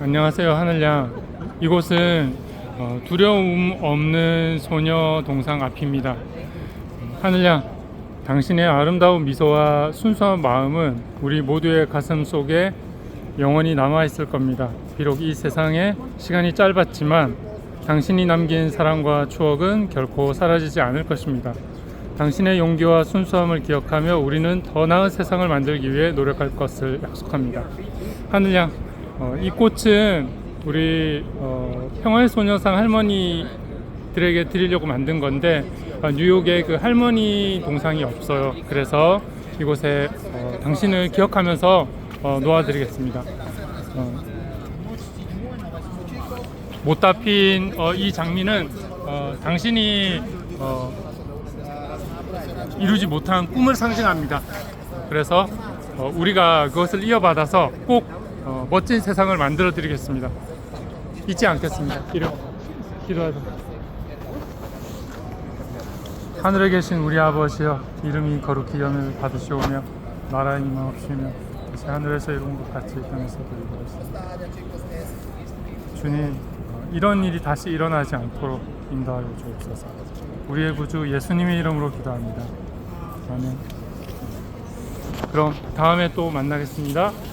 안녕하세요 하늘양. 이곳은 어, 두려움 없는 소녀 동상 앞입니다. 하늘양 당신의 아름다운 미소와 순수한 마음은 우리 모두의 가슴 속에 영원히 남아 있을 겁니다. 비록 이 세상에 시간이 짧았지만 당신이 남긴 사랑과 추억은 결코 사라지지 않을 것입니다. 당신의 용기와 순수함을 기억하며 우리는 더 나은 세상을 만들기 위해 노력할 것을 약속합니다. 하늘양 어, 이 꽃은 우리 어, 평화의 소녀상 할머니들에게 드리려고 만든 건데 어, 뉴욕에 그 할머니 동상이 없어요. 그래서 이곳에 어, 당신을 기억하면서 어, 놓아드리겠습니다. 어, 못다 핀 어, 이 장미는 어, 당신이 어, 이루지 못한 꿈을 상징합니다. 그래서 어, 우리가 그것을 이어받아서 꼭 어, 멋진 세상을 만들어 드리겠습니다. 잊지 않겠습니다. 기도, 기도하자. 하늘에 계신 우리 아버지여 이름이 거룩히 여을 받으시오며 나라의 임하옵시며 이제 하늘에서 이룬 것 같이 이 땅에서도 이루어지다. 주님 어, 이런 일이 다시 일어나지 않도록 인도하여 주옵소서. 우리의 구주 예수님의 이름으로 기도합니다. 아멘. 그럼 다음에 또 만나겠습니다.